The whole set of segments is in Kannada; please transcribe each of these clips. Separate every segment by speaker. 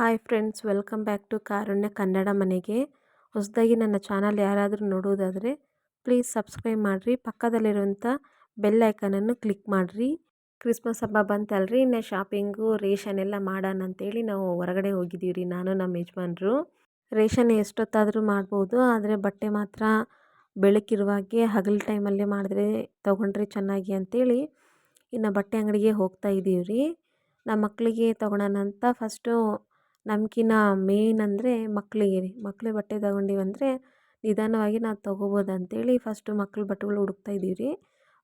Speaker 1: Hi friends welcome back to Karunya Kannada ಮನೆಗೆ ಹೊಸದಾಗಿ ನನ್ನ ಚಾನಲ್ ಯಾರಾದರೂ ನೋಡೋದಾದರೆ ಪ್ಲೀಸ್ ಸಬ್ಸ್ಕ್ರೈಬ್ ಮಾಡಿರಿ. ಪಕ್ಕದಲ್ಲಿರುವಂಥ ಬೆಲ್ ಐಕನನ್ನು ಕ್ಲಿಕ್ ಮಾಡಿರಿ. ಕ್ರಿಸ್ಮಸ್ ಹಬ್ಬ ಬಂತಲ್ರಿ, ಇನ್ನು ಶಾಪಿಂಗು ರೇಷನ್ ಎಲ್ಲ ಮಾಡೋಣ ಅಂತೇಳಿ ನಾವು ಹೊರಗಡೆ ಹೋಗಿದ್ದೀವಿ ರೀ, ನಾನು, ನಮ್ಮ ಯಜಮಾನ್ರು. ರೇಷನ್ ಎಷ್ಟೊತ್ತಾದರೂ ಮಾಡ್ಬೋದು, ಆದರೆ ಬಟ್ಟೆ ಮಾತ್ರ ಬೆಳಕಿರುವಾಗೆ ಹಗಲು ಟೈಮಲ್ಲೇ ಮಾಡಿದ್ರೆ ತೊಗೊಂಡ್ರೆ ಚೆನ್ನಾಗಿ ಅಂತೇಳಿ ಇನ್ನು ಬಟ್ಟೆ ಅಂಗಡಿಗೆ ಹೋಗ್ತಾ ಇದ್ದೀವಿ ರೀ. ನಮ್ಮ ಮಕ್ಕಳಿಗೆ ತೊಗೊಳೋಣ ಅಂತ ಫಸ್ಟು ನಮ್ಗಿನ್ನ ಮೇನ್ ಅಂದರೆ ಮಕ್ಕಳಿಗೆ ರೀ ಮಕ್ಳಿಗೆ ಬಟ್ಟೆ ತಗೊಂಡೀವಂದರೆ ನಿಧಾನವಾಗಿ ನಾವು ತೊಗೋಬೋದು ಅಂತೇಳಿ ಫಸ್ಟು ಮಕ್ಳ ಬಟ್ಟೆಗಳು ಹುಡುಕ್ತಾ ಇದ್ದೀವಿ ರೀ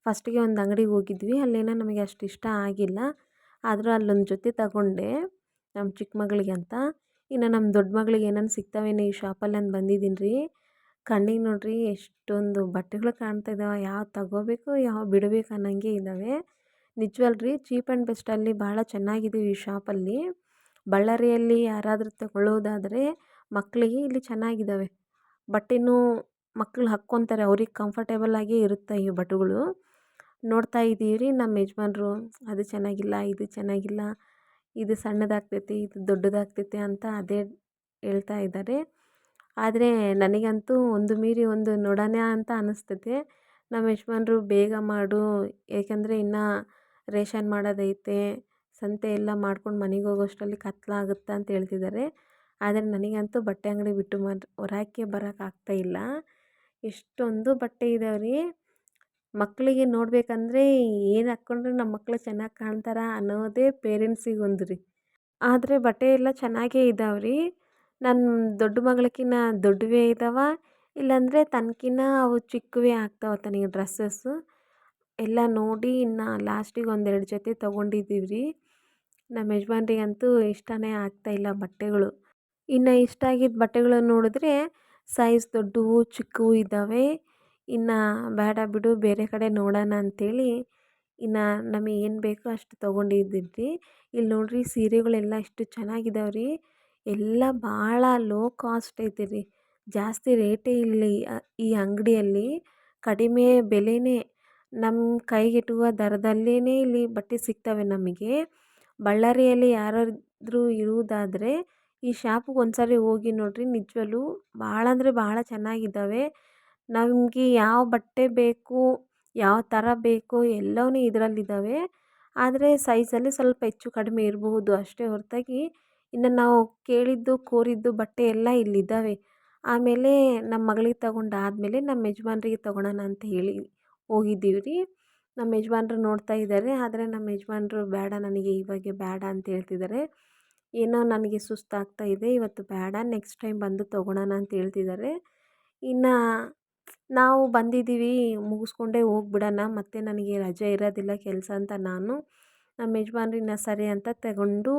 Speaker 1: ಫಸ್ಟಿಗೆ ಒಂದು ಅಂಗಡಿಗೆ ಹೋಗಿದ್ವಿ, ಅಲ್ಲೇನೋ ನಮಗೆ ಅಷ್ಟು ಇಷ್ಟ ಆಗಿಲ್ಲ. ಆದರೂ ಅಲ್ಲೊಂದು ಜೊತೆ ತಗೊಂಡೆ ನಮ್ಮ ಚಿಕ್ಕ ಮಗಳಿಗೆ ಅಂತ. ಇನ್ನು ನಮ್ಮ ದೊಡ್ಡ ಮಗಳಿಗೆ ಏನೇನು ಸಿಗ್ತಾವೇನೋ ಈ ಶಾಪಲ್ಲಿ ನಾನು ಬಂದಿದ್ದೀನಿ ರೀ ಕಣ್ಣಿಗೆ ನೋಡಿರಿ ಎಷ್ಟೊಂದು ಬಟ್ಟೆಗಳು ಕಾಣ್ತಾ ಇದ್ದಾವೆ ಯಾವ ತಗೋಬೇಕು, ಯಾವ ಬಿಡಬೇಕು ಅನ್ನೋಂಗೆ ಇದ್ದಾವೆ ನಿಜವಲ್ರಿ, ಚೀಪ್ ಆ್ಯಂಡ್ ಬೆಸ್ಟಲ್ಲಿ ಭಾಳ ಚೆನ್ನಾಗಿದೆ ಈ ಶಾಪಲ್ಲಿ ಬಳ್ಳಾರಿಯಲ್ಲಿ ಯಾರಾದರೂ ತಗೊಳ್ಳೋದಾದರೆ ಮಕ್ಕಳಿಗೆ ಇಲ್ಲಿ ಚೆನ್ನಾಗಿದ್ದಾವೆ ಬಟ್ಟೆಯೂ ಮಕ್ಳು ಹಾಕ್ಕೊತಾರೆ. ಅವ್ರಿಗೆ ಕಂಫರ್ಟೇಬಲ್ ಆಗೇ ಇರುತ್ತೆ ಈ ಬಟ್ಟೆಗಳು. ನೋಡ್ತಾ ಇದ್ದೀವಿ ನಮ್ಮ ಯಜಮಾನ್ರು. ಅದು ಚೆನ್ನಾಗಿಲ್ಲ, ಇದು ಚೆನ್ನಾಗಿಲ್ಲ, ಇದು ಸಣ್ಣದಾಗ್ತೈತಿ, ಇದು ದೊಡ್ಡದಾಗ್ತೈತಿ ಅಂತ ಅದೇ ಹೇಳ್ತಾ ಇದ್ದಾರೆ. ಆದರೆ ನನಗಂತೂ ಒಂದು ಮೀರಿ ಒಂದು ನೋಡೋಣ ಅಂತ ಅನ್ನಿಸ್ತೈತೆ ನಮ್ಮ ಯಜಮಾನ್ರು ಬೇಗ ಮಾಡು. ಏಕೆಂದರೆ ಇನ್ನೂ ರೇಷನ್ ಮಾಡೋದೈತೆ. ಸಂತೆ ಎಲ್ಲ ಮಾಡ್ಕೊಂಡು ಮನೆಗೆ ಹೋಗೋಷ್ಟರಲ್ಲಿ ಕತ್ಲಾಗುತ್ತೆ ಅಂತ ಹೇಳ್ತಿದ್ದಾರೆ ಆದರೆ ನನಗಂತೂ ಬಟ್ಟೆ ಅಂಗಡಿ ಬಿಟ್ಟು ಮಾತ್ರ ಹೊರಕ್ಕೆ ಬರೋಕ್ಕಾಗ್ತಾ ಇಲ್ಲ. ಎಷ್ಟೊಂದು ಬಟ್ಟೆ ಇದಾವೆ ರೀ ಮಕ್ಕಳಿಗೆ ನೋಡಬೇಕಂದ್ರೆ ಏನು ಹಾಕ್ಕೊಂಡ್ರೆ ನಮ್ಮ ಮಕ್ಕಳು ಚೆನ್ನಾಗಿ ಕಾಣ್ತಾರೆ ಅನ್ನೋದೇ ಪೇರೆಂಟ್ಸಿಗೆ ಒಂದು ರೀ ಆದರೆ ಬಟ್ಟೆ ಎಲ್ಲ ಚೆನ್ನಾಗೇ ಇದಾವೆ ರೀ ನನ್ನ ದೊಡ್ಡ ಮಗಳಕ್ಕಿನ್ನ ದೊಡ್ಡವೇ ಇದ್ದಾವೆ ಇಲ್ಲಾಂದರೆ ತನಕಿನ್ನ ಅವು ಚಿಕ್ಕವೇ ಆಗ್ತಾವೆ ತನಗೆ ಡ್ರೆಸ್ಸಸ್ಸು. ಎಲ್ಲ ನೋಡಿ ಇನ್ನು ಲಾಸ್ಟಿಗೆ ಒಂದೆರಡು ಜೊತೆ ತೊಗೊಂಡಿದ್ದೀವಿ ರೀ ನಮ್ಮ ಯಜಮಾನ್ರಿಗಂತೂ ಇಷ್ಟನೇ ಆಗ್ತಾಯಿಲ್ಲ ಬಟ್ಟೆಗಳು. ಇನ್ನು ಇಷ್ಟ ಆಗಿದ್ದ ಬಟ್ಟೆಗಳನ್ನು ನೋಡಿದ್ರೆ ಸೈಜ್ ದೊಡ್ಡವು, ಚಿಕ್ಕವು ಇದ್ದಾವೆ. ಇನ್ನು ಬೇಡ ಬಿಡು, ಬೇರೆ ಕಡೆ ನೋಡೋಣ ಅಂಥೇಳಿ ಇನ್ನು ನಮಗೆ ಏನು ಬೇಕೋ ಅಷ್ಟು ತೊಗೊಂಡಿದ್ದೀನಿ ರೀ ಇಲ್ಲಿ ನೋಡಿರಿ ಸೀರೆಗಳೆಲ್ಲ ಎಷ್ಟು ಚೆನ್ನಾಗಿದಾವೆ ರೀ. ಎಲ್ಲ ಭಾಳ ಲೋ ಕಾಸ್ಟ್ ಐತೆ ರೀ ಜಾಸ್ತಿ ರೇಟೇ ಇಲ್ಲಿ, ಈ ಅಂಗಡಿಯಲ್ಲಿ ಕಡಿಮೆ ಬೆಲೆನೇ ನಮ್ಮ ಕೈಗೆಟುವ ದರದಲ್ಲೇ ಇಲ್ಲಿ ಬಟ್ಟೆ ಸಿಗ್ತವೆ ನಮಗೆ. ಬಳ್ಳಾರಿಯಲ್ಲಿ ಯಾರಾದರೂ ಇರುವುದಾದರೆ, ಈ ಶಾಪಿಗೆ ಒಂದ್ಸರಿ ಹೋಗಿ ನೋಡಿರಿ, ನಿಜವಾಗ್ಲೂ ಭಾಳ ಅಂದರೆ ಭಾಳ ಚೆನ್ನಾಗಿದ್ದಾವೆ. ನಮಗೆ ಯಾವ ಬಟ್ಟೆ ಬೇಕು, ಯಾವ ಥರ ಬೇಕು ಎಲ್ಲವೂ ಇದರಲ್ಲಿದ್ದಾವೆ. ಆದರೆ ಸೈಜಲ್ಲಿ ಸ್ವಲ್ಪ ಹೆಚ್ಚು ಕಡಿಮೆ ಇರಬಹುದು ಅಷ್ಟೇ ಹೊರತಾಗಿ. ಇನ್ನು ನಾವು ಕೇಳಿದ್ದು, ಕೋರಿದ್ದು ಬಟ್ಟೆ ಎಲ್ಲ ಇಲ್ಲಿದ್ದಾವೆ. ಆಮೇಲೆ ನಮ್ಮ ಮಗಳಿಗೆ ತಗೊಂಡಾದ್ಮೇಲೆ ನಮ್ಮ ಯಜಮಾನ್ರಿಗೆ ತಗೊಳ್ಳೋಣ ಅಂತ ಹೇಳಿ ಹೋಗಿದ್ದೀವಿ ರೀ ನಮ್ಮ ಯಜಮಾನ್ರು ನೋಡ್ತಾ ಇದ್ದಾರೆ. ಆದರೆ ನಮ್ಮ ಯಜಮಾನ್ರು ಬೇಡ, ನನಗೆ ಇವಾಗೆ ಬೇಡ ಅಂತ ಹೇಳ್ತಿದ್ದಾರೆ. ಏನೋ ನನಗೆ ಸುಸ್ತಾಗ್ತಾ ಇದೆ, ಇವತ್ತು ಬೇಡ ನೆಕ್ಸ್ಟ್ ಟೈಮ್ ಬಂದು ತೊಗೊಳೋಣ ಅಂತ ಹೇಳ್ತಿದ್ದಾರೆ. ಇನ್ನು ನಾವು ಬಂದಿದ್ದೀವಿ, ಮುಗಿಸ್ಕೊಂಡೇ ಹೋಗ್ಬಿಡೋಣ, ಮತ್ತೆ ನನಗೆ ರಜೆ ಇರೋದಿಲ್ಲ ಕೆಲಸ ಅಂತ ನಾನು. ನಮ್ಮ ಯಜಮಾನ್ರಿನ್ನ ಸರಿ ಅಂತ ತಗೊಂಡು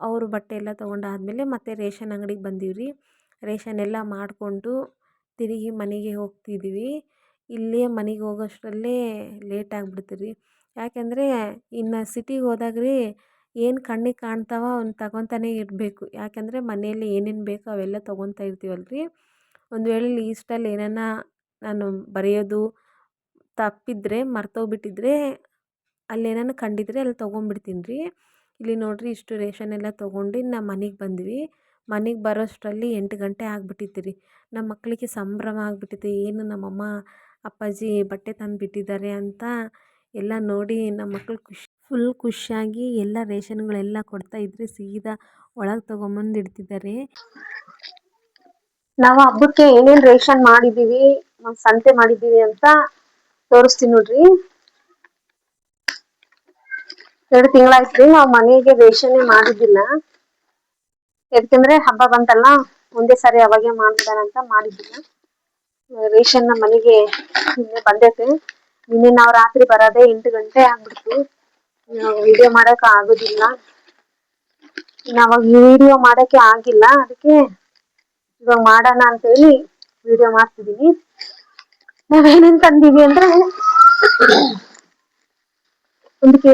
Speaker 1: ಅವರು ಬಟ್ಟೆ ಎಲ್ಲ ತೊಗೊಂಡಾದಮೇಲೆ ಮತ್ತೆ ರೇಷನ್ ಅಂಗಡಿಗೆ ಬಂದೀವಿ ರೇಷನ್ ಎಲ್ಲ ಮಾಡಿಕೊಂಡು ತಿರುಗಿ ಮನೆಗೆ ಹೋಗ್ತಿದ್ದೀವಿ. ಇಲ್ಲೇ ಮನೆಗೆ ಹೋಗೋಷ್ಟರಲ್ಲೇ ಲೇಟ್ ಆಗ್ಬಿಡ್ತು ರೀ ಯಾಕೆಂದರೆ ಇನ್ನು ಸಿಟಿಗೆ ಹೋದಾಗ ರೀ ಏನು ಕಣ್ಣಿಗೆ ಕಾಣ್ತಾವ ಅವ್ನ ತಗೊತಾನೇ ಇರಬೇಕು. ಯಾಕೆಂದರೆ ಮನೆಯಲ್ಲಿ ಏನೇನು ಬೇಕೋ ಅವೆಲ್ಲ ತಗೊತಾ ಇರ್ತೀವಲ್ಲ ರೀ ಒಂದು ವೇಳೆ ಲೀಸ್ಟಲ್ಲಿ ಏನಾನ ನಾನು ಬರೆಯೋದು ತಪ್ಪಿದರೆ, ಮರ್ತೋಗ್ಬಿಟ್ಟಿದ್ರೆ ಅಲ್ಲೇನಾನ ಕಂಡಿದ್ದರೆ ಅಲ್ಲಿ ತೊಗೊಂಬಿಡ್ತೀನಿ ರೀ ಇಲ್ಲಿ ನೋಡಿರಿ ಇಷ್ಟು ರೇಷನ್ ಎಲ್ಲ ತೊಗೊಂಡು ನಾವು ಮನೆಗೆ ಬಂದ್ವಿ. ಮನೆಗೆ ಬರೋಷ್ಟರಲ್ಲಿ ಎಂಟು ಗಂಟೆ ಆಗ್ಬಿಟ್ಟಿತ್ತು ರೀ ನಮ್ಮ ಮಕ್ಕಳಿಗೆ ಸಂಭ್ರಮ ಆಗ್ಬಿಟ್ಟಿತ್ತು ಏನು ನಮ್ಮಮ್ಮ ಅಪ್ಪಾಜಿ ಬಟ್ಟೆ ತಂದು ಬಿಟ್ಟಿದ್ದಾರೆ ಅಂತ ಎಲ್ಲ ನೋಡಿ ನಮ್ಮ ಮಕ್ಕಳು ಖುಷಿ ಫುಲ್ ಖುಷಿಯಾಗಿ ಎಲ್ಲ ರೇಷನ್ಗಳೆಲ್ಲ ಕೊಡ್ತಾ ಇದ್ರೆ ಸೀದಾ ಒಳಗೆ ತಗೊಂಬಂದು ಇಡ್ತಿದ್ದಾರೆ.
Speaker 2: ನಾವು ಹಬ್ಬಕ್ಕೆ ಏನೇನ್ ರೇಷನ್ ಮಾಡಿದೀವಿ ಸಂತೆ ಮಾಡಿದೀವಿ ಅಂತ ತೋರಿಸ್ತೀನಿ ನೋಡ್ರಿ. ಎರಡು ತಿಂಗಳಾಯ್ತ್ರಿ ನಾವು ಮನೆಗೆ ರೇಷನ್ನೇ ಮಾಡಿದ್ದಿಲ್ಲ. ಯಾಕಂದ್ರೆ ಹಬ್ಬ ಬಂತಲ್ಲ, ಒಂದೇ ಸಾರಿ ಅವಾಗೆ ಮಾಡ್ಬಿಡೋಣ ಅಂತ ಮಾಡಿದ್ದಿಲ್ಲ. ರೇಷನ್ ನಮ್ಮ ಮನೆಗೆ ನಿನ್ನೆ ಬಂದೈತೆ. ನಿನ್ನೆ ನಾವ್ ರಾತ್ರಿ ಬರೋದೇ ಎಂಟು ಗಂಟೆ ಆಗ್ಬಿಡ್ತು. ವಿಡಿಯೋ ಮಾಡಕ್ ಆಗೋದಿಲ್ಲ. ಅವಾಗ ವಿಡಿಯೋ ಮಾಡಕ್ಕೆ ಆಗಿಲ್ಲ. ಅದಕ್ಕೆ ಇವಾಗ ಮಾಡೋಣ ಅಂತ ಹೇಳಿ ವಿಡಿಯೋ ಮಾಡ್ತಿದೀನಿ. ನಾವೇನೇನ್ ತಂದೀವಿ ಅಂದ್ರೆ ಒಂದು ಕೆ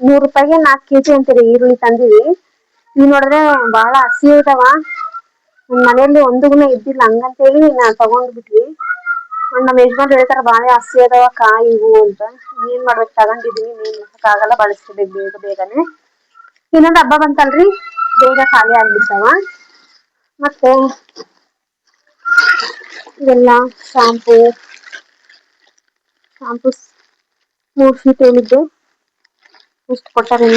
Speaker 2: ನೂರು ರೂಪಾಯಿಗೆ ನಾಲ್ಕು ಕೆಜಿ ಅಂತೀರಿ ಈರುಳ್ಳಿ ತಂದೀವಿ. ನೀವ್ ನೋಡಿದ್ರೆ ಬಹಳ ಹಸಿ ಇದಾವ ಮನೆಯಲ್ಲಿ ಒಂದುಗುಣ ಇದ್ದಿಲ್ಲ, ಹಂಗಂತೇಳಿ ನಾ ತಗೊಂಡ್ ಬಿಟ್ವಿ. ನಮ್ಮ ಯಜಮಾನ್ ಹೇಳ್ತಾರ, ಬಾಳೆ ಹಸಿ ಅದಾವ, ಕಾಯಿ ಇವು ಅಂತ. ಏನ್ ಮಾಡ್ಬೇಕು? ತಗೊಂಡಿದೀನಿ ಏನ್ ಆಗಲ್ಲ ಬಳಸ್ಕೋಬೇಕು ಬೇಗ, ಬೇಗನೆ. ಇನ್ನೊಂದ್ ಹಬ್ಬ ಬಂತಲ್ರಿ? ಬೇಗ ಖಾಲಿ ಆಗ್ಬಿಡ್ತಾವ. ಮತ್ತೆ ಇವೆಲ್ಲ ಶಾಂಪೂ ಶಾಂಪೂ ಮೂರ್ ಶೀಟ್ ಏನಿದ್ದು? ಇಷ್ಟು ಕೊಟ್ಟಾರೆ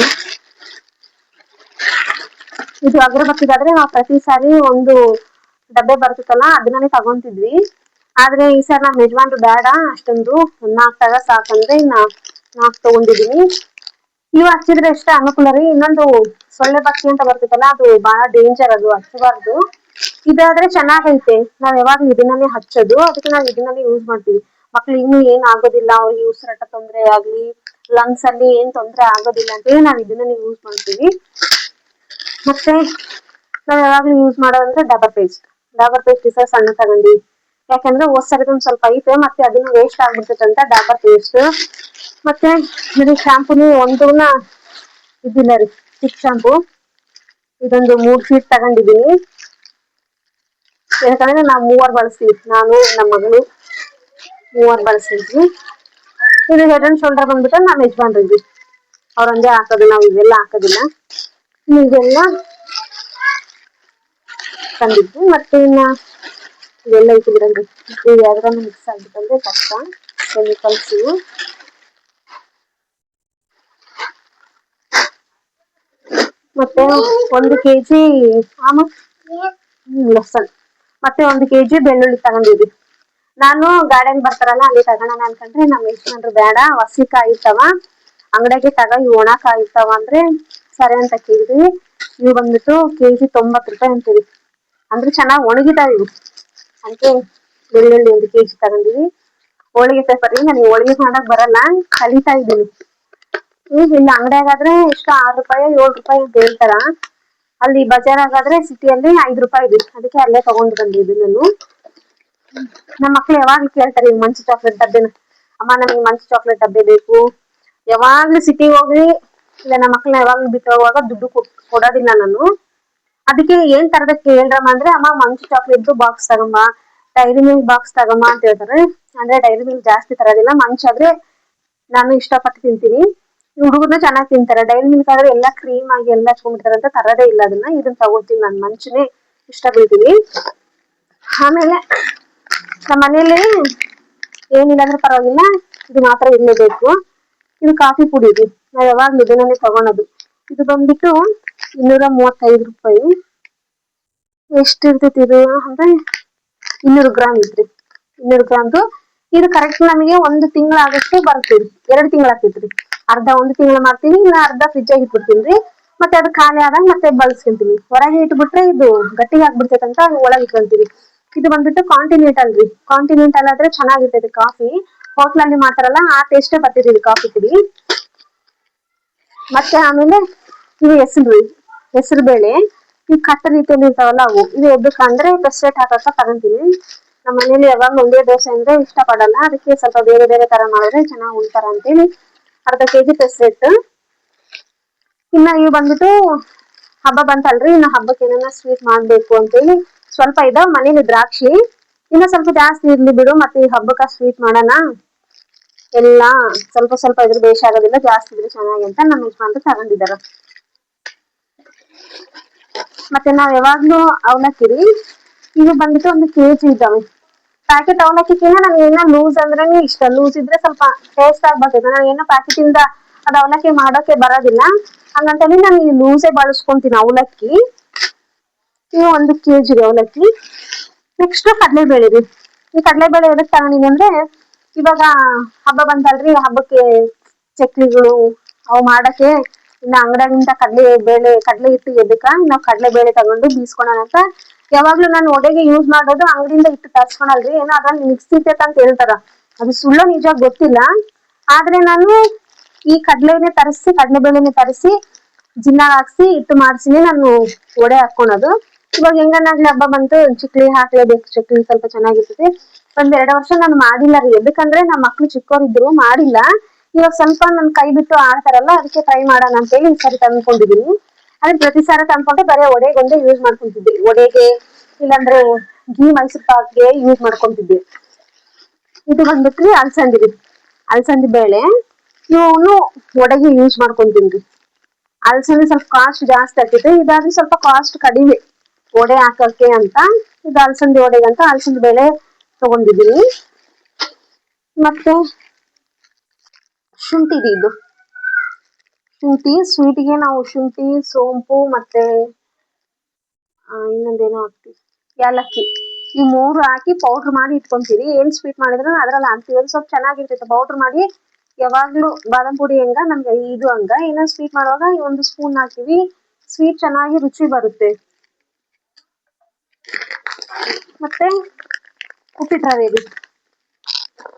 Speaker 2: ಇದು ಅಗರಬತ್ತಿಗಾದ್ರೆ ನಾವು ಪ್ರತಿ ಸಾರಿ ಒಂದು ಡಬ್ಬೆ ಬರ್ತಿತ್ತಲ್ಲ, ಅದನ್ನೇ ತಗೊಂತಿದ್ವಿ. ಆದ್ರೆ ಈ ಸಾರಿ ನಮ್ ಯಜಮಾನ್ರು ಬೇಡ, ಅಷ್ಟೊಂದು ನಾಲ್ಕು ತಗ ಸಾಕಂದ್ರೆ ನಾಲ್ಕು ನಾಲ್ಕು ತಗೊಂಡಿದೀನಿ. ಇವು ಹಚ್ಚಿದ್ರೆ ಎಷ್ಟ ಅನುಕೂಲ ರೀ? ಇನ್ನೊಂದು ಸೊಳ್ಳೆ ಬತ್ತಿ ಅಂತ ಬರ್ತಿತ್ತಲ್ಲ, ಅದು ಬಹಳ ಡೇಂಜರ್ ಅದು, ಹಚ್ಚಬಾರ್ದು. ಇದಾದ್ರೆ ಚೆನ್ನಾಗೈತೆ ನಾವ್ ಯಾವಾಗ ಇದನ್ನೇ ಹಚ್ಚೋದು, ಅದಕ್ಕೆ ನಾವು ಇದನ್ನೇ ಯೂಸ್ ಮಾಡ್ತೀವಿ. ಮಕ್ಳು ಇನ್ನೂ ಏನ್ ಆಗೋದಿಲ್ಲ, ಅವ್ರಿಗೆ ಉಸಿರಾಟ ತೊಂದ್ರೆ ಆಗ್ಲಿ ಲಂಗ್ಸ್ ಅಲ್ಲಿ ಏನ್ ತೊಂದ್ರೆ ಆಗೋದಿಲ್ಲ ಅಂತ ಹೇಳಿ ನಾವ್ ಇದನ್ನೇ ಯೂಸ್ ಮಾಡ್ತೀವಿ. ಮತ್ತೆ ನಾವು ಯಾವಾಗ್ಲೂ ಯೂಸ್ ಮಾಡೋದಂದ್ರೆ ಡಬರ್ ಪೇಸ್ಟ್ ಡಾಬರ್ ಪೇಸ್ಟ್ ಸಹ ಸಣ್ಣ ತಗೊಂಡಿ. ಯಾಕಂದ್ರೆ ಹೋದ್ ಸರಿ ಒಂದ್ ಸ್ವಲ್ಪ ಐತೆ, ಮತ್ತೆ ಅದನ್ನ ವೇಸ್ಟ್ ಆಗ್ಬಿಡ್ತೈತೆ ಅಂತ ಡಾಬರ್ ಪೇಸ್ಟ್ ಮತ್ತೆ ಇದು ಶಾಂಪೂನು ಒಂದೂನ ಇದಿಲ್ಲ ರೀ ಚಿಕ್ ಶಾಂಪೂ ಇದೊಂದು ಮೂರ್ ಶೀಟ್ ತಗೊಂಡಿದ್ದೀನಿ. ಯಾಕಂದ್ರೆ ನಾವು ಮೂವರ್ ಬಳಸ್ತೀವಿ ನಾನು ನಮ್ಮ ಮಗಳು ಮೂವರ್ ಬಳಸ್ತಿದ್ವಿ ಇದು ಹೆಡ್ ಅಂಡ್ ಶೋಲ್ಡರ್ ಬಂದ್ಬಿಟ್ಟು ನಮ್ಮ ಯಜಮಾನ್ರಿದ್ವಿ. ಅವ್ರೊಂದೇ ಹಾಕೋದು, ನಾವು ಇವೆಲ್ಲ ಹಾಕೋದಿಲ್ಲ. ಇದೆಲ್ಲ ತಂದಿದ್ವಿ ಮತ್ತೆ ಇನ್ನ ಇವೆಲ್ಲ ಇಟ್ಟು ಬಿಡಂడి ಇದು ಯಾವ್ದಾರ ಮಿಕ್ಸ್ ಆಗ್ಬಿಟ್ಟಂದ್ರೆ ಕಷ್ಟ ಕೆಮಿಕಲ್ಸ್ ಇವು ಮತ್ತೆ ಒಂದು ಕೆಜಿ ಆಮ ಲಸನ್ ಮತ್ತೆ ಒಂದು ಕೆಜಿ ಬೆಳ್ಳುಳ್ಳಿ ತಗೊಂಡಿದ್ವಿ ನಾನು ಗಾರ್ಡನ್ ಬರ್ತಾರಲ್ಲ ಅಲ್ಲಿ ತಗೋಣ ಅನ್ಕೊಂಡ್ರೆ ನಮ್ಮ ಯಜಮಾನ್ರು ಬೇಡ ಹಸಿಕಾಯಿ ಇರ್ತಾವ ಅಂಗಡಿಗೆ ತಗೋ ಇವ್ ಒಣ ಕಾಯಿ ಇರ್ತಾವ ಅಂದ್ರೆ ಸರಿ ಅಂತ ಕೇಳಿದ್ವಿ. ಇವು ಬಂದ್ಬಿಟ್ಟು ಕೆಜಿ ತೊಂಬತ್ ರೂಪಾಯಿ ಅಂತೀವಿ ಅಂದ್ರೆ ಚೆನ್ನಾಗಿ ಒಣಗಿದಾವ ಇವು. ಅದಕ್ಕೆ ಬೆಳ್ಳುಳ್ಳಿ ಒಂದು ಕೆಜಿ ತಗೊಂಡಿವಿ. ಹೋಳಿಗೆ ಪೇಪರ್ ನನಗೆ ಹೋಳಿಗೆ ಮಾಡಕ್ ಬರಲ್ಲ, ಕಲಿತಾ ಇದ್ದೀನಿ. ಈಗ ಇಲ್ಲಿ ಅಂಗಡಿಯಾಗಾದ್ರೆ ಎಷ್ಟು ಆರು ರೂಪಾಯಿ, ಏಳು ರೂಪಾಯಿ ಅಂತ ಹೇಳ್ತಾರ. ಅಲ್ಲಿ ಬಜಾರಾಗಾದ್ರೆ ಸಿಟಿಯಲ್ಲಿ ಐದು ರೂಪಾಯಿ ಇದೆ. ಅದಕ್ಕೆ ಅಲ್ಲೇ ತಗೊಂಡು ಬಂದಿದ್ದು ನಾನು. ನಮ್ಮ ಮಕ್ಳು ಯಾವಾಗ ಕೇಳ್ತಾರೆ ಈಗ ಮಂಚು ಚಾಕ್ಲೇಟ್ ಡಬ್ಬೆನ ಅಮ್ಮ, ನಮಗೆ ಮಂಚು ಚಾಕ್ಲೇಟ್ ಡಬ್ಬೆ ಬೇಕು. ಯಾವಾಗ್ಲೂ ಸಿಟಿ ಹೋಗ್ಲಿ, ಇಲ್ಲ ನಮ್ಮ ಮಕ್ಳನ್ನ ಯಾವಾಗ್ಲೂ ಬಿಟ್ಟು ಹೋಗುವಾಗ ದುಡ್ಡು ಕೊಡೋದಿಲ್ಲ ನಾನು. ಅದಕ್ಕೆ ಏನ್ ತರದ ಹೇಳ್ರಮ್ಮ ಅಂದ್ರೆ, ಅಮ್ಮ ಮಂಚು ಚಾಕ್ಲೇಟ್ ಬಾಕ್ಸ್ ತಗಮ್ಮ ಡೈರಿ ಮಿಲ್ಕ್ ಬಾಕ್ಸ್ ತಗಮ್ಮ ಅಂತ ಹೇಳ್ತಾರೆ. ಅಂದ್ರೆ ಡೈರಿ ಮಿಲ್ಕ್ ಜಾಸ್ತಿ ತರೋದಿಲ್ಲ ಆದ್ರೆ ನಾನು ಇಷ್ಟಪಟ್ಟು ತಿಂತೀನಿ. ಹುಡುಗರು ಚೆನ್ನಾಗಿ ತಿಂತಾರೆ. ಡೈರಿ ಮಿಲ್ಕ್ ಆದ್ರೆ ಎಲ್ಲ ಕ್ರೀಮ್ ಆಗಿ ಎಲ್ಲ ಹಚ್ಕೊಂಡ್ಬಿಡ್ತಾರೆ ಅಂತ ತರದೇ ಇಲ್ಲ ಅದನ್ನ. ಇದನ್ನ ತಗೋತೀನಿ ನಾನು, ಮಂಚನೇ ಇಷ್ಟ ಬೀಳ್ತೀನಿ ಆಮೇಲೆ ನಮ್ಮ ಮನೇಲಿ ಏನಿಲ್ಲ ಅಂದ್ರೆ ಪರವಾಗಿಲ್ಲ, ಇದು ಮಾತ್ರ ಇರ್ಲೇಬೇಕು. ಇದು ಕಾಫಿ ಪುಡಿ ಇದು. ನಾವು ಯಾವಾಗ್ಲೂ ಇದನ್ನೇ ತಗೊಳೋದು. ಇದು ಬಂದ್ಬಿಟ್ಟು ಇನ್ನೂರ ಮೂವತ್ತೈದು ರೂಪಾಯಿ. ಎಷ್ಟು ಇರ್ತೈತಿ ಇದು? ಅಂದ್ರೆ ಇನ್ನೂರು ಗ್ರಾಮ್ ಇದ್ರಿ. ಇನ್ನೂರು ಗ್ರಾಮ್ದು. ಇದು ಕರೆಕ್ಟ್ ನಮಗೆ ಒಂದು ತಿಂಗಳಾಗಷ್ಟು ಬರ್ತೀವಿ ಎರಡು ತಿಂಗಳಾಗ್ತೈತ್ರಿ ಅರ್ಧ ಒಂದು ತಿಂಗಳ ಮಾಡ್ತೀನಿ, ಇನ್ನ ಅರ್ಧ ಫ್ರಿಜ್ ಆಗಿ ಇಟ್ಬಿಡ್ತೀನಿ ಮತ್ತೆ ಅದು ಖಾಲಿ ಆದಾಗ ಮತ್ತೆ ಬಳಸ್ಕೊಂತೀನಿ. ಹೊರಗೆ ಇಟ್ಬಿಟ್ರೆ ಇದು ಗಟ್ಟಿಗೆ ಆಗ್ಬಿಡ್ತೈತೆ ಅಂತ ಒಳಗೆ ಇಟ್ಕೊಂತೀವಿ. ಇದು ಬಂದ್ಬಿಟ್ಟು ಕಾಂಟಿನೆಂಟಲ್ ರೀ. ಕಾಂಟಿನೆಂಟಲ್ ಆದ್ರೆ ಚೆನ್ನಾಗಿರ್ತೈತೆ ಕಾಫಿ. ಹೋಟ್ಲಲ್ಲಿ ಮಾಡ್ತಾರಲ್ಲ, ಆ ಟೇಸ್ಟೇ ಬರ್ತಿದ್ದೀವಿ ಕಾಫಿ ಪುಡಿ. ಮತ್ತೆ ಆಮೇಲೆ ಇದು ಹೆಸರು ಹೆಸರು ಬೇಳೆ. ಈ ಕಟ್ಟ ರೀತಿಯಲ್ಲಿ ಇರ್ತಾವಲ್ಲ ಅವು. ಇದು ಒಬ್ಬಕ್ಕಂದ್ರೆ ಪೆಸ್ಟ್ರೇಟ್ ಹಾಕಕ್ಕ ತಗೊಂತೀನಿ. ನಮ್ಮ ಮನೇಲಿ ಯಾವಾಗ ಒಂದೇ ದೋಸೆ ಅಂದ್ರೆ ಇಷ್ಟ ಪಡಲ್ಲ ಅದಕ್ಕೆ ಸ್ವಲ್ಪ ಬೇರೆ ಬೇರೆ ತರ ಮಾಡಿದ್ರೆ ಚೆನ್ನಾಗಿ ಉಣ್ತಾರ ಅಂತೇಳಿ ಅರ್ಧ ಕೆಜಿ ಪೆಸ್ಟೇಟ್ ಇನ್ನ ಇವು ಬಂದ್ಬಿಟ್ಟು ಹಬ್ಬ ಬಂತಲ್ರಿ, ಇನ್ನ ಹಬ್ಬಕ್ಕೆ ಏನಾರ ಸ್ವೀಟ್ ಮಾಡ್ಬೇಕು ಅಂತೇಳಿ ಸ್ವಲ್ಪ ಇದಾವ. ಮನೇಲಿ ದ್ರಾಕ್ಷಿ ಇನ್ನ ಸ್ವಲ್ಪ ಜಾಸ್ತಿ ಇರ್ಲಿ ಬಿಡು, ಮತ್ತೆ ಈ ಹಬ್ಬಕ್ಕ ಸ್ವೀಟ್ ಮಾಡೋಣ. ಎಲ್ಲ ಸ್ವಲ್ಪ ಸ್ವಲ್ಪ ಇದ್ರ ಬೇಷ ಆಗೋದಿಲ್ಲ, ಜಾಸ್ತಿ ಇದ್ರೆ ಚೆನ್ನಾಗಿ ಅಂತ ನಮ್ಮ ಯಜಮಾನ್ರು ತಗೊಂಡಿದ್ದಾರೆ ಮತ್ತೆ ನಾವ್ ಯಾವಾಗ್ಲೂ ಅವಲಕ್ಕಿ ರೀ ಇದು ಬಂದ್ಬಿಟ್ಟು ಒಂದು ಕೆಜಿ ಇದ್ದಾವೆ. ಪ್ಯಾಕೆಟ್ ಅವಲಕ್ಕಿಕ್ಕಿಂತ ನನಗೆ ಏನ ಲೂಸ್ ಅಂದ್ರೆ ಇಷ್ಟ. ಲೂಸ್ ಇದ್ರೆ ಸ್ವಲ್ಪ ಟೇಸ್ಟ್ ಆಗಿ ಬರ್ತೈತೆ ನಾನು ಏನೋ ಪ್ಯಾಕೆಟ್ ಇಂದ ಅದ್ ಅವಲಕ್ಕಿ ಮಾಡೋಕೆ ಬರೋದಿಲ್ಲ. ಹಂಗಂತೇಳಿ ನಾನು ಈ ಲೂಸೇ ಬಳಸ್ಕೊಂತೀನಿ ಅವಲಕ್ಕಿ. ಇವು ಒಂದು ಕೆಜಿ ಅವಲಕ್ಕಿ. ನೆಕ್ಸ್ಟ್ ಕಡಲೆಬೇಳೆ ರೀ. ಈ ಕಡಲೆಬೇಳೆ ಎದಕ್ ತಗೊಂಡಿನಿ ಅಂದ್ರೆ ಇವಾಗ ಹಬ್ಬ ಬಂತಲ್ರಿ ಹಬ್ಬಕ್ಕೆ ಚಕ್ಲಿಗಳು ಅವು ಮಾಡಕ್ಕೆ ಇನ್ನ ಅಂಗಡಿಯಿಂದ ಕಡಲೆ ಬೇಳೆ, ಕಡಲೆ ಹಿಟ್ಟು ಎದಕ್ಕ ನಾವು ಕಡಲೆ ಬೇಳೆ ತಗೊಂಡು ಬೀಸ್ಕೊಳೋಣ ಅಂತ. ಯಾವಾಗ್ಲೂ ನಾನು ಒಡೆಗೆ ಯೂಸ್ ಮಾಡೋದು ಅಂಗಡಿಯಿಂದ ಹಿಟ್ಟು ತರ್ಸ್ಕೊಳಲ್ರಿ. ಏನೋ ಅದ್ರಲ್ಲಿ ಮಿಕ್ಸ್ ಅಂತ ಹೇಳ್ತಾರ. ಅದು ಸುಳ್ಳು ನಿಜ ಗೊತ್ತಿಲ್ಲ. ಆದ್ರೆ ನಾನು ಈ ಕಡಲೆನೆ ತರಿಸಿ, ಕಡಲೆ ಬೇಳೆನೆ ತರಿಸಿ, ಜಿನ್ನ ಹಾಕ್ಸಿ, ಹಿಟ್ಟು ಮಾಡ್ಸಿನಿ. ನಾನು ಒಡೆ ಹಾಕೊಳೋದು ಇವಾಗ ಹೆಂಗನಾಗ್ಲಿ ಹಬ್ಬ ಬಂತು ಚಿಕ್ಲಿ ಹಾಕ್ಲೇಬೇಕು, ಚಕ್ಲಿ ಸ್ವಲ್ಪ ಚೆನ್ನಾಗಿರ್ತೈತಿ ಒಂದ್ ಎರಡು ವರ್ಷ ನಾನು ಮಾಡಿಲ್ಲ ರೀ. ಎದಕ್ಕಂದ್ರೆ ನಮ್ಮ ಮಕ್ಳು ಚಿಕ್ಕವರಿದ್ರು ಮಾಡಿಲ್ಲ. ಇವಾಗ ಸ್ವಲ್ಪ ನನ್ ಕೈ ಬಿಟ್ಟು ಆಡ್ತಾರಲ್ಲ, ಅದಕ್ಕೆ ಟ್ರೈ ಮಾಡೋಣ ಅಂತ ಹೇಳಿ ಈ ಸರಿ ತಂದ್ಕೊಂಡಿದೀನಿ. ಅದೇ ಪ್ರತಿ ಸಾರ ತಂದ್ಕೊಂಡ್ರೆ ಬರೀ ಒಡೆಗೊಂದೇ ಯೂಸ್ ಮಾಡ್ಕೊಂತಿದ್ದೆ. ಒಡೆಗೆ, ಇಲ್ಲಾಂದ್ರೆ ಘೀ ಮೈಸೂರ್ ಪಾಕ್ಗೆ ಯೂಸ್ ಮಾಡ್ಕೊಂತಿದ್ದೆ. ಇದು ಬಂದ್ಬಿಟ್ರಿ ಅಲ್ಸಂದಿ ರೀ. ಅಲ್ಸಂದಿ ಬೇಳೆ. ಇವನು ಒಡೆಗೆ ಯೂಸ್ ಮಾಡ್ಕೊಂತೀನಿ ಅಲ್ಸಂದಿ ಸ್ವಲ್ಪ ಕಾಸ್ಟ್ ಜಾಸ್ತಿ ಆಗ್ತೈತೆ ಇದಾದ್ರೆ ಸ್ವಲ್ಪ ಕಾಸ್ಟ್ ಕಡಿಮೆ. ವಡೆ ಹಾಕಕ್ಕೆ ಅಂತ, ಇದು ಅಲ್ಸಂದಿ ವಡೆಗೆ ಅಂತ ಅಲಸಂದೆ ಬೇಳೆ ತಗೊಂಡಿದ್ದೀನಿ. ಮತ್ತೆ ಶುಂಠಿ ಇದೆ ಶುಂಠಿ, ಸ್ವೀಟ್ಗೆ ನಾವು ಶುಂಠಿ, ಸೋಂಪು ಮತ್ತೆ ಇನ್ನೊಂದೇನೋ ಹಾಕ್ತಿವಿ. ಏಲಕ್ಕಿ. ಈ ಮೂರು ಹಾಕಿ ಪೌಡರ್ ಮಾಡಿ ಇಟ್ಕೊಂತೀರಿ. ಏನ್ ಸ್ವೀಟ್ ಮಾಡಿದ್ರು ಅದ್ರಲ್ಲಿ ಹಾಕ್ತೀವಿ. ಅದು ಸ್ವಲ್ಪ ಚೆನ್ನಾಗಿರ್ತೈತೆ. ಪೌಡರ್ ಮಾಡಿ ಯಾವಾಗ್ಲೂ ಬಾದಾಮ್ ಪುಡಿ ಹೆಂಗ, ನಮ್ಗೆ ಇದು ಹಂಗ. ಇನ್ನೊಂದು ಸ್ವೀಟ್ ಮಾಡುವಾಗ ಒಂದು ಸ್ಪೂನ್ ಹಾಕಿವಿ ಸ್ವೀಟ್ ಚೆನ್ನಾಗಿ ರುಚಿ ಬರುತ್ತೆ. ಮತ್ತೆ ಉಪ್ಪಿಟ್ಟು ರವೆ ಇದೆ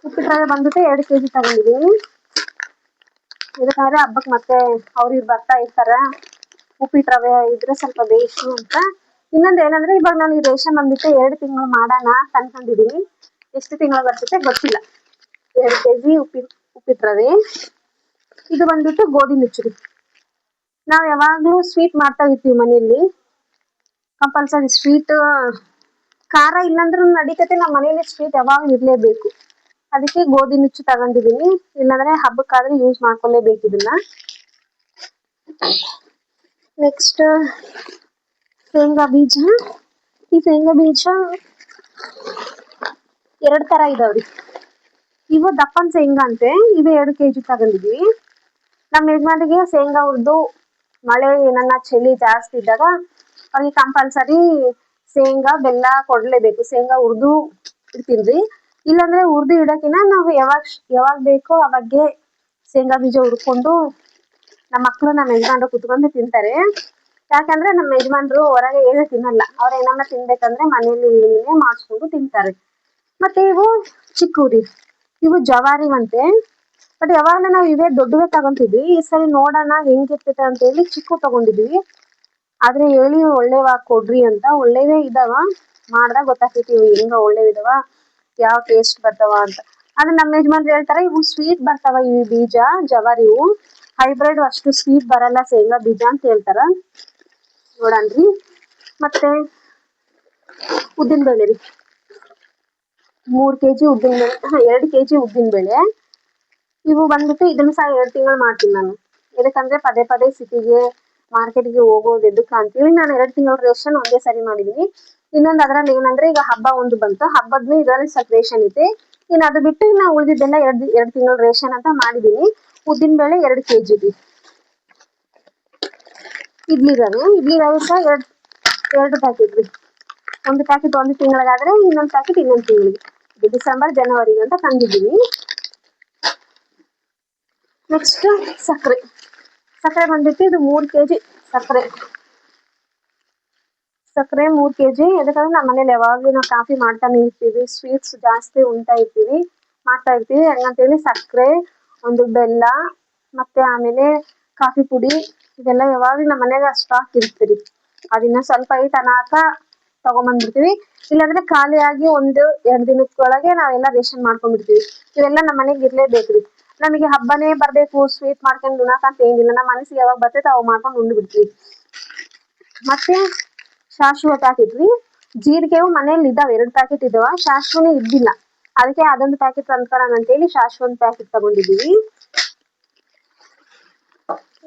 Speaker 2: ಉಪ್ಪಿಟ್ಟು ರವೆ ಬಂದ್ಬಿಟ್ಟು ಎರಡು ಕೆಜಿ ತಗೊಂಡಿದ್ದೀನಿ. ಇದಕ್ಕಾದ್ರೆ ಹಬ್ಬಕ್ಕೆ ಮತ್ತೆ ಅವ್ರು ಇವ್ರು ಬರ್ತಾ ಇರ್ತಾರ. ಉಪ್ಪಿಟ್ಟು ರವೆ ಇದ್ರೆ ಸ್ವಲ್ಪ ಬೇಯಿಸು ಅಂತ. ಇನ್ನೊಂದು ಏನಂದ್ರೆ ಇವಾಗ ನಾನು ಈ ರೇಷನ್ ಬಂದ್ಬಿಟ್ಟು ಎರಡು ತಿಂಗಳು ಮಾಡೋಣ ಅನ್ಕೊಂಡಿದ್ದೀನಿ. ಎಷ್ಟು ತಿಂಗಳು ಬರ್ತೈತೆ ಗೊತ್ತಿಲ್ಲ. ಎರಡು ಕೆಜಿ ಉಪ್ಪಿ ಉಪ್ಪಿಟ್ಟು ರವೆ. ಇದು ಬಂದ್ಬಿಟ್ಟು ಗೋಧಿ ನುಚ್ಚುರಿ ನಾವು ಯಾವಾಗ್ಲೂ ಸ್ವೀಟ್ ಮಾಡ್ತಾ ಇರ್ತೀವಿ ಮನೆಯಲ್ಲಿ. ಕಂಪಲ್ಸರಿ ಸ್ವೀಟ್ ಖಾರ ಇಲ್ಲಾಂದ್ರೂ ನಡೀತೈತೆ ನಮ್ಮ ಮನೇಲಿ ಸ್ವೀಟ್ ಯಾವಾಗ ಇರಲೇಬೇಕು. ಅದಕ್ಕೆ ಗೋಧಿ ನುಚ್ಚು ತಗೊಂಡಿದ್ದೀನಿ. ಇಲ್ಲಾಂದ್ರೆ ಹಬ್ಬಕ್ಕಾದ್ರೆ ಯೂಸ್ ಮಾಡ್ಕೊಳ್ಳೇಬೇಕು ಇದನ್ನ. ನೆಕ್ಸ್ಟ್ ಶೇಂಗಾ ಬೀಜ. ಈ ಶೇಂಗಾ ಬೀಜ ಎರಡು ತರ ಇದಾವ್ರಿ. ಇವು ದಪ್ಪನ್ ಶೇಂಗಾ ಅಂತೆ. ಇವು ಎರಡು ಕೆಜಿ ತಗೊಂಡಿದ್ವಿ. ನಮ್ಮ ಯಜಮಾನಿಗೆ ಶೇಂಗಾ ಹುರ್ದು ಮಳೆ ಏನನ್ನ ಚಳಿ ಜಾಸ್ತಿ ಇದ್ದಾಗ ಅವ್ರಿಗೆ ಕಂಪಲ್ಸರಿ ಶೇಂಗಾ, ಬೆಲ್ಲ ಕೊಡ್ಲೇಬೇಕು. ಶೇಂಗಾ ಉರ್ದು ಇಡ್ತೀನ್ರಿ ಇಲ್ಲಾಂದ್ರೆ ಹುರ್ದು ಇಡಕಿನ ನಾವು ಯಾವಾಗ ಯಾವಾಗ ಬೇಕೋ ಅವಾಗೆ ಶೇಂಗಾ ಬೀಜ ಹುರ್ಕೊಂಡು ನಮ್ಮ ಮಕ್ಕಳು ನಮ್ಮ ಯಜಮಾನ್ರು ಕುತ್ಕೊಂಡು ತಿಂತಾರೆ. ಯಾಕಂದ್ರೆ ನಮ್ಮ ಯಜಮಾನ್ರು ಹೊರಗೆ ಏನು ತಿನ್ನಲ್ಲ. ಅವ್ರ ಏನನ್ನ ತಿನ್ಬೇಕಂದ್ರೆ ಮನೇಲಿ ಏನೇ ಮಾಡಿಸ್ಕೊಂಡು ತಿಂತಾರೆ. ಮತ್ತೆ ಇವು ಚಿಕ್ಕೂರಿ ಇವು ಜವಾರಿವಂತೆ ಬಟ್ ಯಾವಾಗಲೂ ನಾವು ಇವೇ ದೊಡ್ಡವೇ ತಗೊಂತಿದ್ವಿ. ಈ ಸರಿ ನೋಡೋಣ ಹೆಂಗಿರ್ತೈತೆ ಅಂತ ಹೇಳಿ ಚಿಕ್ಕು ತಗೊಂಡಿದ್ವಿ. ಆದ್ರೆ ಹೇಳಿ ಒಳ್ಳೆವಾ ಕೊಡ್ರಿ ಅಂತ ಒಳ್ಳೆವೇ ಇದಾವ. ಮಾಡ್ದಾಗ ಗೊತ್ತಾಗ್ತೈತಿ ಹೆಂಗ ಒಳ್ಳೆವ್ ಇದಾವ, ಯಾವ ಟೇಸ್ಟ್ ಬರ್ತಾವ ಅಂತ. ಆದ್ರೆ ನಮ್ಮ ಯಜಮಾನ್ರು ಹೇಳ್ತಾರೆ, ಇವು ಸ್ವೀಟ್ ಬರ್ತಾವ ಈ ಬೀಜ, ಜವಾರಿ ಇವು. ಹೈಬ್ರಿಡ್ ಅಷ್ಟು ಸ್ವೀಟ್ ಬರಲ್ಲ ಶೇಂಗಾ ಬೀಜ ಅಂತ ಹೇಳ್ತಾರ. ನೋಡನ್ರಿ. ಮತ್ತೆ ಉದ್ದಿನ ಬೇಳೆ ರೀ. ಮೂರ್ ಕೆಜಿ ಉದ್ದಿನ ಬೇಳೆ, ಹಾ, ಎರಡು ಕೆಜಿ ಉದ್ದಿನ ಬೇಳೆ. ಇವು ಬಂದ್ಬಿಟ್ಟು ಇದನ್ನ ಸಹ ಎರಡು ತಿಂಗಳು ಮಾಡ್ತೀನಿ ನಾನು. ಎದಕ್ಕಂದ್ರೆ ಪದೇ ಪದೇ ಸಿಟಿಗೆ ಮಾರ್ಕೆಟ್ಗೆ ಹೋಗೋದು ಎದಕ್ಕ ಅಂತೇಳಿ ನಾನು ಎರಡು ತಿಂಗಳ ರೇಷನ್ ಒಂದೇ ಸರಿ ಮಾಡಿದೀನಿ. ಇನ್ನೊಂದು ಅದ್ರಲ್ಲಿ ಏನಂದ್ರೆ ಈಗ ಹಬ್ಬ ಒಂದು ಬಂತು. ಹಬ್ಬದ್ನು ಇದರಲ್ಲಿ ಸ್ವಲ್ಪ ರೇಷನ್ ಐತೆ ಇನ್ನು ಅದು ಬಿಟ್ಟು ಇನ್ನು ಉಳಿದಿದ್ದೆಲ್ಲ ಎರಡು ಎರಡು ತಿಂಗಳ ರೇಷನ್ ಅಂತ ಮಾಡಿದೀನಿ. ಉದ್ದಿನ ಬೇಳೆ ಎರಡು ಕೆಜಿ ರೀ ಇಡ್ಲಿ ರವೆ ಇಡ್ಲಿ ರವೆ ಸಹ ಎರಡು ಎರಡು ಪ್ಯಾಕೆಟ್ ರೀ. ಒಂದು ಪ್ಯಾಕೆಟ್ ಒಂದು ತಿಂಗಳಿಗಾದ್ರೆ ಇನ್ನೊಂದು ಪ್ಯಾಕೆಟ್ ಇನ್ನೊಂದು ತಿಂಗಳಿಗೆ. ಇದು ಡಿಸೆಂಬರ್, ಜನವರಿಗೆ ಅಂತ ತಂದಿದ್ದೀನಿ. ನೆಕ್ಸ್ಟ್ ಸಕ್ಕರೆ ಸಕ್ಕರೆ ಬಂದ್ಬಿಟ್ಟು ಇದು ಮೂರು ಕೆಜಿ ಸಕ್ಕರೆ. ಸಕ್ಕರೆ ಮೂರು ಕೆಜಿ ಯಾಕಂದ್ರೆ ನಮ್ಮ ಮನೇಲಿ ಯಾವಾಗ್ಲೂ ನಾವು ಕಾಫಿ ಮಾಡ್ತಾನೆ ಇರ್ತೀವಿ ಸ್ವೀಟ್ಸ್ ಜಾಸ್ತಿ ಉಣ್ತಾ ಇರ್ತೀವಿ, ಮಾಡ್ತಾ ಇರ್ತೀವಿ. ಹಂಗಂತೇಳಿ ಸಕ್ಕರೆ, ಒಂದು ಬೆಲ್ಲ, ಮತ್ತೆ ಆಮೇಲೆ ಕಾಫಿ ಪುಡಿ, ಇದೆಲ್ಲ ಯಾವಾಗ್ಲೂ ನಮ್ಮ ಮನೆಗೆ ಸ್ಟಾಕ್ ಇರ್ತೀರಿ. ಅದನ್ನ ಸ್ವಲ್ಪ ಈ ತನಕ ತಗೊಂಬಂದ್ಬಿಡ್ತೀವಿ. ಇಲ್ಲಾಂದ್ರೆ ಖಾಲಿಯಾಗಿ ಒಂದು ಎರಡು ದಿನಕ್ಕೊಳಗೆ ನಾವೆಲ್ಲ ರೇಷನ್ ಮಾಡ್ಕೊಂಡ್ಬಿಡ್ತೀವಿ. ಇವೆಲ್ಲ ನಮ್ಮ ಮನೆಗೆ ಇರ್ಲೇಬೇಕ್ರಿ. ನಮಗೆ ಹಬ್ಬನೇ ಬರಬೇಕು ಸ್ವೀಟ್ ಮಾಡ್ಕೊಂಡು ಉಣಾಕ ಅಂತ ಏನಿಲ್ಲ. ನಮ್ಮ ಮನಸ್ಸಿಗೆ ಯಾವಾಗ ಬರ್ತೈತೆ ಅವಾಗ ಮಾಡ್ಕೊಂಡು ಉಂಡು ಬಿಡ್ತೀವಿ. ಮತ್ತೆ ಶಾಶ್ವತ ಹಾಕಿದ್ವಿ. ಜೀರಿಗೆವು ಮನೇಲಿ ಇದ್ದಾವೆ, ಎರಡು ಪ್ಯಾಕೆಟ್ ಇದಾವ ಶಾಶ್ವನೇ ಇದ್ದಿಲ್ಲ. ಅದಕ್ಕೆ ಅದೊಂದು ಪ್ಯಾಕೆಟ್ ತಂದ್ಕೊಳ್ಳೋಣ ಅಂತೇಳಿ ಶಾಶ್ವ ಒಂದು ಪ್ಯಾಕೆಟ್ ತಗೊಂಡಿದ್ದೀವಿ.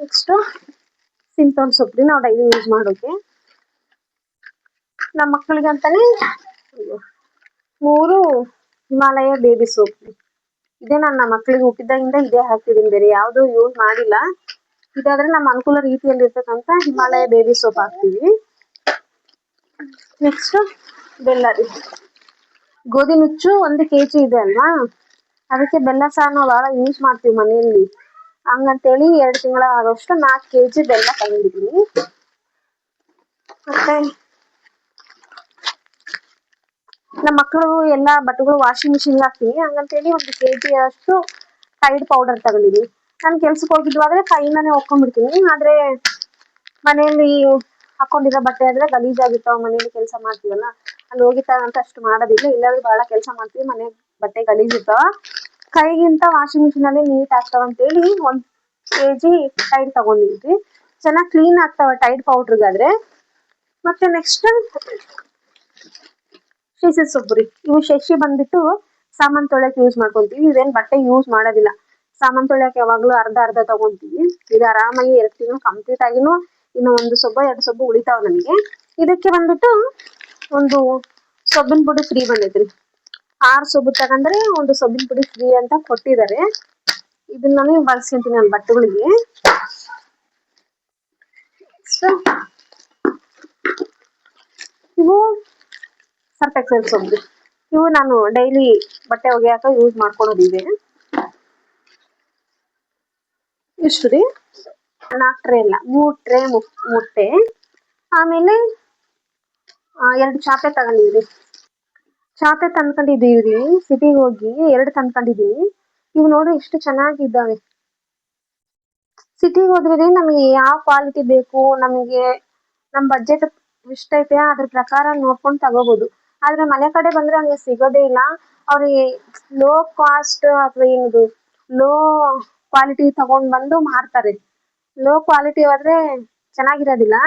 Speaker 2: ನೆಕ್ಸ್ಟ್ ಸಿಂಪಲ್ ಸೊಪ್ಪು ನಾವು ಡೈಲಿ ಯೂಸ್ ಮಾಡೋಕೆ. ನಮ್ಮ ಮಕ್ಕಳಿಗೆ ಅಂತಾನೆ ಮೂರು ಹಿಮಾಲಯ ಬೇಬಿ ಸೋಪ್ ಇದೇ ನನ್ನ ಮಕ್ಕಳಿಗೆ ಹುಟ್ಟಿದಾಗಿಂದ ಇದೇ ಹಾಕಿದೀನಿ ಬೇರೆ ಯಾವುದು ಯೂಸ್ ಮಾಡಿಲ್ಲ. ಇದಾದ್ರೆ ನಮ್ಮ ಅನುಕೂಲ ರೀತಿಯಲ್ಲಿ ಇರ್ತಕ್ಕಂಥ ಹಿಮಾಲಯ ಬೇಬಿ ಸೋಪ್ ಹಾಕ್ತೀವಿ. ನೆಕ್ಸ್ಟ್ ಬೆಲ್ಲ ಗೋಧಿ ನುಚ್ಚು ಒಂದು ಕೆಜಿ ಇದೆ ಅಲ್ವಾ? ಅದಕ್ಕೆ ಬೆಲ್ಲ ಸಹ ನಾವು ಭಾಳ ಯೂಸ್ ಮಾಡ್ತೀವಿ ಮನೆಯಲ್ಲಿ. ಹಂಗಂತೇಳಿ ಎರಡು ತಿಂಗಳ ಆಗೋಷ್ಟು ನಾಲ್ಕು ಕೆಜಿ ಬೆಲ್ಲ ತಗೊಂಡಿದ್ದೀನಿ ಮತ್ತೆ ನಮ್ಮ ಮಕ್ಕಳು ಎಲ್ಲ ಬಟ್ಟೆಗಳು ವಾಷಿಂಗ್ ಮಿಷಿನ್ ಹಾಕ್ತೀನಿ. ಹಂಗಂತೇಳಿ ಒಂದು ಕೆಜಿ ಅಷ್ಟು ಟೈಡ್ ಪೌಡರ್ ತಗೊಂಡಿದ್ದೀನಿ. ನಾನು ಕೆಲ್ಸಕ್ಕೆ ಹೋಗಿದ್ವು ಆದ್ರೆ ಕೈಯಿಂದಾನೆ ಒಕ್ಕೊಂಡ್ಬಿಡ್ತೀನಿ ಆದ್ರೆ ಮನೆಯಲ್ಲಿ ಹಾಕೊಂಡಿರೋ ಬಟ್ಟೆ ಆದ್ರೆ ಗಲೀಜಾಗಿರ್ತಾವ, ಮನೆಯಲ್ಲಿ ಕೆಲಸ ಮಾಡ್ತೀವಲ್ಲ, ಅಲ್ಲಿ ಹೋಗಿ ಅಂತ ಅಷ್ಟು ಮಾಡೋದಿಲ್ಲ. ಇಲ್ಲಾದ್ರೂ ಬಹಳ ಕೆಲಸ ಮಾಡ್ತೀವಿ, ಮನೆ ಬಟ್ಟೆ ಗಲೀಜಿರ್ತಾವ. ಕೈಗಿಂತ ವಾಷಿಂಗ್ ಮಿಷಿನ್ ಅಲ್ಲಿ ನೀಟ್ ಆಗ್ತಾವ ಅಂತೇಳಿ ಒಂದ್ ಕೆಜಿ ಟೈಡ್ ತಗೊಂಡಿದ್ವಿ. ಚೆನ್ನಾಗಿ ಕ್ಲೀನ್ ಆಗ್ತಾವ ಟೈಡ್ ಪೌಡ್ರಿಗಾದ್ರೆ ಮತ್ತೆ ನೆಕ್ಸ್ಟ್ ಶಶಿ ಸೊಬ್ಬರಿ ಇವು ಶಶಿ ಬಂದ್ಬಿಟ್ಟು ಸಾಮಾನ್ ತೊಳೆಕ್ ಯೂಸ್ ಮಾಡ್ಕೊಂತೀವಿ. ಇವೇನ್ ಬಟ್ಟೆ ಯೂಸ್ ಮಾಡೋದಿಲ್ಲ. ಸಾಮಾನ್ ತೊಳ್ಯಾಕ ಯಾವಾಗ್ಲೂ ಅರ್ಧ ಅರ್ಧ ತಗೊಂತೀವಿ. ಇದು ಆರಾಮಾಗಿ ಎರಡ್ ಕಂಪ್ಲೀಟ್ ಆಗಿನೂ ಇನ್ನು ಒಂದು ಸೊಬ್ಬ, ಎರಡು ಸೊಬ್ಬು ಉಳಿತಾವ ನಮಗೆ. ಇದಕ್ಕೆ ಬಂದ್ಬಿಟ್ಟು ಒಂದು ಸೊಬ್ಬಿನ ಪುಡಿ ಫ್ರೀ ಬಂದೈತ್ರಿ. ಆರು ಸೊಬ್ಬು ತಗೊಂಡ್ರೆ ಒಂದು ಸೊಬ್ಬಿನ ಪುಡಿ ಫ್ರೀ ಅಂತ ಕೊಟ್ಟಿದ್ದಾರೆ. ಇದನ್ನ ಬಳಸ್ಕೊಂತೀನಿ ನನ್ನ ಬಟ್ಟೆಗಳಿಗೆ ಇವು ಎಕ್ಸೆಲ್ ಸೊಪ್ಪು ಇವು ನಾನು ಡೈಲಿ ಬಟ್ಟೆ ಒಗೆಯಾಕ ಯೂಸ್ ಮಾಡ್ಕೊಳೋದು ಇದೆ. ಇಷ್ಟು ರೀ? ನಾಲ್ಕು ಟ್ರೇ ಇಲ್ಲ ಮೂರು ಟ್ರೇ ಮುಟ್ಟೆ ಆಮೇಲೆ ಎರಡು ಚಾಪೆ ತಗೊಂಡಿದ್ರಿ ಚಾಪೆ ತಂದ್ಕೊಂಡಿದೀವಿ ರೀ ಸಿಟಿಗೆ ಹೋಗಿ ಎರಡು ತಂದ್ಕೊಂಡಿದೀವಿ ಇವು ನೋಡಿ ಎಷ್ಟು ಚೆನ್ನಾಗಿದ್ದಾವೆ. ಸಿಟಿಗೆ ಹೋದ್ರೆ ರೀ ನಮಗೆ ಯಾವ ಕ್ವಾಲಿಟಿ ಬೇಕು ನಮಗೆ ನಮ್ಮ ಬಜೆಟ್ ಎಷ್ಟೈತೆ ಅದ್ರ ಪ್ರಕಾರ ನೋಡ್ಕೊಂಡು ತಗೋಬಹುದು ಆದ್ರೆ ಮನೆ ಕಡೆ ಬಂದ್ರೆ ಹಂಗೆ ಸಿಗೋದೇ ಇಲ್ಲ. ಅವ್ರಿಗೆ ಲೋ ಕಾಸ್ಟ್ ಅಥವಾ ಏನದು ಲೋ ಕ್ವಾಲಿಟಿ ತಗೊಂಡ್ ಬಂದು ಮಾರ್ತಾರೆ. ಲೋ ಕ್ವಾಲಿಟಿ ಆದ್ರೆ ಚೆನ್ನಾಗಿರೋದಿಲ್ಲ.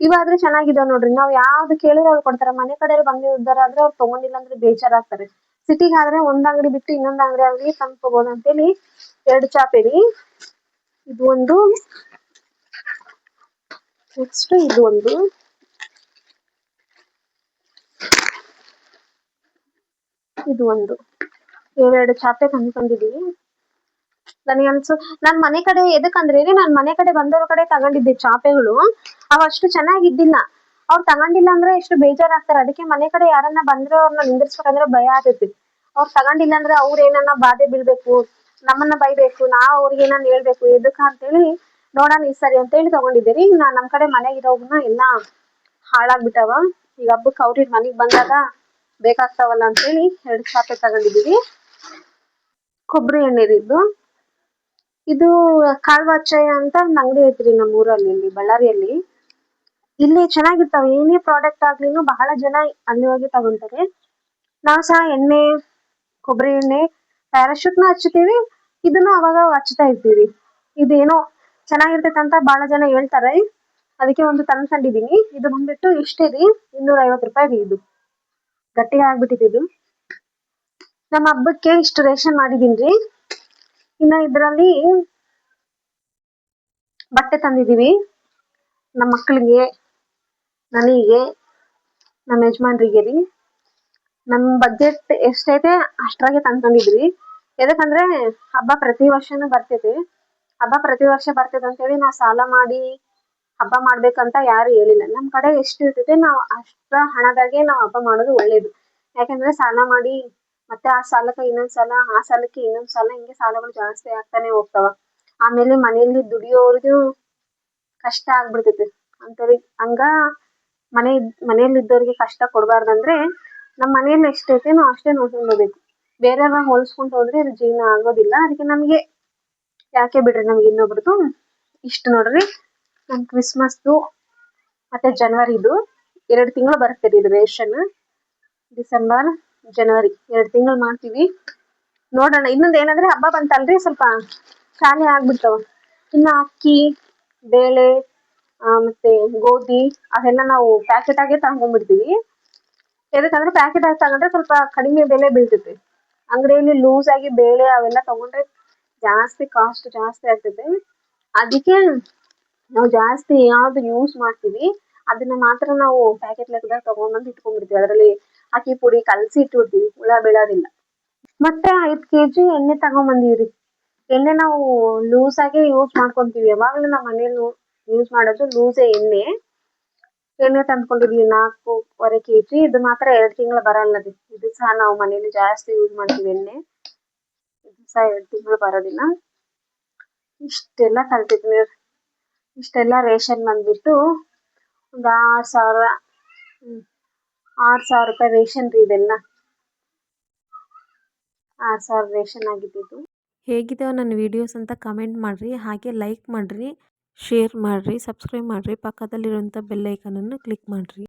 Speaker 2: ಇವಾದ್ರೆ ಚೆನ್ನಾಗಿದಾವ್ ನೋಡ್ರಿ. ನಾವ್ ಯಾವ್ದು ಕೇಳಿದ್ರೆ ಅವ್ರು ಕೊಡ್ತಾರೆ. ಮನೆ ಕಡೆ ಬಂದಿದ್ದಾರ ಆದ್ರೆ ಅವ್ರು ತಗೊಂಡಿಲ್ಲ ಅಂದ್ರೆ ಬೇಜಾರಾಗ್ತಾರೆ. ಸಿಟಿಗೆ ಆದ್ರೆ ಒಂದ್ ಅಂಗಡಿ ಬಿಟ್ಟು ಇನ್ನೊಂದ್ ಅಂಗಡಿ ಆಗ್ಲಿ ತಂದ್ ಅಂತ ಅಂತೇಳಿ ಎರಡು ಚಾಪೆ ರೀ ಇದು ಒಂದು ನೆಕ್ಸ್ಟ್ ಇದು ಒಂದು. ಇದು ಒಂದು. ಎರಡು ಚಾಪೆ ತಂದ್ಕೊಂಡಿದೀವಿ. ನನಗೆ ಅನ್ಸು, ನಾನ್ ಮನೆ ಕಡೆ ಎದಕ್ಕಂದ್ರೆ ನಾನ್ ಮನೆ ಕಡೆ ಬಂದವ್ರ ಕಡೆ ತಗೊಂಡಿದ್ದೆ ಚಾಪೆಗಳು. ಅವ ಅಷ್ಟು ಚೆನ್ನಾಗಿದ್ದಿಲ್ಲ. ಅವ್ರು ತಗೊಂಡಿಲ್ಲ ಅಂದ್ರೆ ಎಷ್ಟು ಬೇಜಾರಾಗ್ತಾರೆ. ಅದಕ್ಕೆ ಮನೆ ಕಡೆ ಯಾರನ್ನ ಬಂದ್ರೆ ಅವ್ರನ್ನ ನಿಂದಿರ್ಸ್ಬೇಕಂದ್ರೆ ಭಯ ಆಗ್ತೈತಿ ಅವ್ರು ತಗೊಂಡಿಲ್ಲ ಅಂದ್ರೆ ಅವ್ರ ಏನನ್ನ ಬಾಧೆ ಬೀಳ್ಬೇಕು, ನಮ್ಮನ್ನ ಬೈಬೇಕು, ನಾವ್ ಅವ್ರಿಗೆ ಏನನ್ನ ಹೇಳ್ಬೇಕು ಎದಕ್ಕ ಅಂತೇಳಿ ನೋಡೋಣ ಈ ಸರಿ ಅಂತ ಹೇಳಿ ರೀ ನಾ ನಮ್ ಕಡೆ ಮನೆಗೆ ಇರೋವನ್ನ ಎಲ್ಲಾ ಹಾಳಾಗ್ಬಿಟ್ಟವ. ಈಗ ಹಬ್ಬಕ್ಕೆ ಅವ್ರಿಗೆ ಮನೆಗ್ ಬಂದಾಗ ಬೇಕಾಗ್ತಾವಲ್ಲ ಅಂತೇಳಿ ಎರಡು ಚಾಪೆ ತಗೊಂಡಿದ್ದೀವಿ. ಕೊಬ್ಬರಿ ಎಣ್ಣೆ ಇದು ಕಾಳ್ವಾಚಯ ಅಂತ ಒಂದು ಅಂಗಡಿ ಐತ್ರಿ ನಮ್ಮ ಊರಲ್ಲಿ ಇಲ್ಲಿ, ಬಳ್ಳಾರಿಯಲ್ಲಿ. ಇಲ್ಲಿ ಚೆನ್ನಾಗಿರ್ತಾವ, ಏನೇ ಪ್ರಾಡಕ್ಟ್ ಆಗ್ಲಿನು ಬಹಳ ಜನ ಅಲ್ಲಿ ಹೋಗಿ ತಗೊಂತಾರೆ. ನಾವು ಸಹ ಎಣ್ಣೆ, ಕೊಬ್ಬರಿ ಎಣ್ಣೆ ಪ್ಯಾರಾಶೂಟ್ನ ಹಚ್ಚುತ್ತೀವಿ. ಇದನ್ನು ಅವಾಗ ಹಚ್ತಾ ಇರ್ತೀವಿ. ಇದೇನೋ ಚೆನ್ನಾಗಿರ್ತೈತೆ ಅಂತ ಬಹಳ ಜನ ಹೇಳ್ತಾರೆ. ಅದಕ್ಕೆ ಒಂದು ತಂದ್ಕೊಂಡಿದೀನಿ ಇದು ಬಂದ್ಬಿಟ್ಟು ಇಷ್ಟೇ ರೀ ಇನ್ನೂರ ಐವತ್ತು ರೂಪಾಯಿ ಇದು. ಗಟ್ಟಿಗೆ ಆಗ್ಬಿಟ್ಟಿದ್ದೀವಿ ನಮ್ಮ ಹಬ್ಬಕ್ಕೆ ಇಷ್ಟು ರೇಷನ್ ಮಾಡಿದೀನ್ರಿ. ಇನ್ನ ಇದ್ರಲ್ಲಿ ಬಟ್ಟೆ ತಂದಿದೀವಿ. ನಮ್ಮ ಮಕ್ಕಳಿಗೆ ನನಗೆ, ನಮ್ಮ ಯಜಮಾನ್ರಿಗೆ ರೀ. ನಮ್ ಬಜೆಟ್ ಎಷ್ಟೈತೆ ಅಷ್ಟ್ರಾಗೆ ತಂದ್ಕೊಂಡಿದ್ರಿ ಯಾಕಂದ್ರೆ ಹಬ್ಬ ಪ್ರತಿ ವರ್ಷನೂ ಬರ್ತೈತಿ. ಹಬ್ಬ ಪ್ರತಿ ವರ್ಷ ಬರ್ತೈತೆ ಅಂತೇಳಿ ನಾವು ಸಾಲ ಮಾಡಿ ಹಬ್ಬ ಮಾಡ್ಬೇಕಂತ ಯಾರು ಹೇಳಿಲ್ಲ. ನಮ್ ಕಡೆ ಎಷ್ಟು ಇರ್ತೈತೆ ನಾವು ಅಷ್ಟ ಹಣದಾಗೆ ನಾವು ಹಬ್ಬ ಮಾಡೋದು ಒಳ್ಳೇದು. ಯಾಕಂದ್ರೆ ಸಾಲ ಮಾಡಿ ಮತ್ತೆ ಆ ಸಾಲಕ್ಕೆ ಇನ್ನೊಂದ್ ಸಾಲ, ಆ ಸಾಲಕ್ಕೆ ಇನ್ನೊಂದ್ ಸಾಲ, ಹಿಂಗೆ ಸಾಲಗಳು ಜಾಸ್ತಿ ಆಗ್ತಾನೆ ಹೋಗ್ತಾವ. ಆಮೇಲೆ ಮನೆಯಲ್ಲಿ ದುಡಿಯೋರ್ಗು ಕಷ್ಟ ಆಗ್ಬಿಡ್ತೈತಿ. ಅಂತೇಳಿ ಹಂಗ ಮನೆ ಮನೆಯಲ್ಲಿ ಇದ್ದವ್ರಿಗೆ ಕಷ್ಟ ಕೊಡಬಾರ್ದಂದ್ರೆ ನಮ್ಮ ಮನೆಯಲ್ಲಿ ಎಷ್ಟೈತೆ ನಾವು ಅಷ್ಟೇ ನೋಡ್ಕೊಂಡು ಹೋಗ್ಬೇಕು ಹೋಲ್ಸ್ಕೊಂಡ್ ಹೋದ್ರೆ ಜೀವನ ಆಗೋದಿಲ್ಲ. ಅದಕ್ಕೆ ನಮ್ಗೆ ಯಾಕೆ ಬಿಡ್ರಿ ನಮ್ಗೆ ಇನ್ನೊಬ್ರದ್ದು ಇಷ್ಟು ನೋಡ್ರಿ. ನಮ್ ಕ್ರಿಸ್ಮಸ್ದು ಮತ್ತೆ ಜನವರಿದು ಎರಡು ತಿಂಗಳು ಬರುತ್ತೆ ರೀ ಇದು ರೇಷನ್ ಡಿಸೆಂಬರ್ ಜನವರಿ ಎರಡು ತಿಂಗಳು ಮಾಡ್ತೀವಿ. ನೋಡೋಣ, ಇನ್ನೊಂದು ಏನಂದ್ರೆ ಹಬ್ಬ ಬಂತಲ್ರಿ ಸ್ವಲ್ಪ ಖಾಲಿ ಆಗ್ಬಿಡ್ತಾವ ಇನ್ನ ಅಕ್ಕಿ, ಬೇಳೆ ಮತ್ತೆ ಗೋಧಿ ಅವೆಲ್ಲ ನಾವು ಪ್ಯಾಕೆಟ್ ಆಗೇ ತಗೊಂಡ್ಬಿಡ್ತೀವಿ ಎದಕ್ಕಂದ್ರೆ ಪ್ಯಾಕೆಟ್ ಆಗಿ ತಗೊಂಡ್ರೆ ಸ್ವಲ್ಪ ಕಡಿಮೆ ಬೆಲೆ ಬೀಳ್ತೈತಿ. ಅಂಗಡಿಯಲ್ಲಿ ಲೂಸ್ ಆಗಿ ಬೇಳೆ ಅವೆಲ್ಲ ತಗೊಂಡ್ರೆ ಜಾಸ್ತಿ ಕಾಸ್ಟ್ ಜಾಸ್ತಿ ಆಗ್ತೈತೆ. ಅದಕ್ಕೆ ನಾವು ಜಾಸ್ತಿ ಯಾವ್ದು ಯೂಸ್ ಮಾಡ್ತೀವಿ, ಅದನ್ನ ಮಾತ್ರ ನಾವು ಪ್ಯಾಕೆಟ್ ಲೆಕ್ಕದಾಗ ತಗೊಂಡ್ಬಂದು ಇಟ್ಕೊಂಡ್ಬಿಡ್ತೀವಿ. ಅದರಲ್ಲಿ ಅಕ್ಕಿ ಪುಡಿ ಕಲಸಿ ಇಟ್ಬಿಡ್ತೀವಿ, ಹುಳ ಬೀಳೋದಿಲ್ಲ. ಮತ್ತೆ ಐದ್ ಕೆಜಿ ಎಣ್ಣೆ ತಗೊಂಬಂದಿವ್ರಿ. ಎಣ್ಣೆ ನಾವು ಲೂಸ್ ಆಗಿ ಯೂಸ್ ಮಾಡ್ಕೊಂತೀವಿ. ಯಾವಾಗಲೂ ನಮ್ಮ ಮನೇಲಿ ಯೂಸ್ ಮಾಡೋದು ಲೂಸೇ ಎಣ್ಣೆ. ಎಣ್ಣೆ ತಂದ್ಕೊಂಡಿದ್ವಿ ನಾಲ್ಕೂವರೆ ಕೆಜಿ. ಇದು ಮಾತ್ರ ಎರಡ್ ತಿಂಗಳು ಬರಲ್ಲ ಇದು ಸಹ ನಾವು ಮನೇಲಿ ಜಾಸ್ತಿ ಯೂಸ್ ಮಾಡ್ತೀವಿ ಎಣ್ಣೆ. ಇದು ಸಹ ಎರಡ್ ತಿಂಗಳು ಬರೋದಿಲ್ಲ. ಇಷ್ಟೆಲ್ಲ ಕಲ್ತಿದ್ವಿ. ಇಷ್ಟೆಲ್ಲ ರೇಷನ್ ಬಂದ್ಬಿಟ್ಟು ಒಂದು ಆರು ಸಾವಿರ ಆರು ಸಾವಿರ ರೂಪಾಯಿ ರೇಷನ್ ರೀ ಇದೆಲ್ಲ. ಆರು ಸಾವಿರ ರೇಷನ್ ಆಗಿದ್ದು
Speaker 1: ಹೇಗಿದೆ ನನ್ನ ವಿಡಿಯೋಸ್ ಅಂತ ಕಮೆಂಟ್ ಮಾಡಿರಿ, ಹಾಗೆ ಲೈಕ್ ಮಾಡಿರಿ ಶೇರ್ ಮಾಡಿರಿ ಸಬ್ಸ್ಕ್ರೈಬ್ ಮಾಡಿರಿ ಪಕ್ಕದಲ್ಲಿರುವಂಥ ಬೆಲ್ ಐಕನನ್ನು ಕ್ಲಿಕ್ ಮಾಡಿರಿ.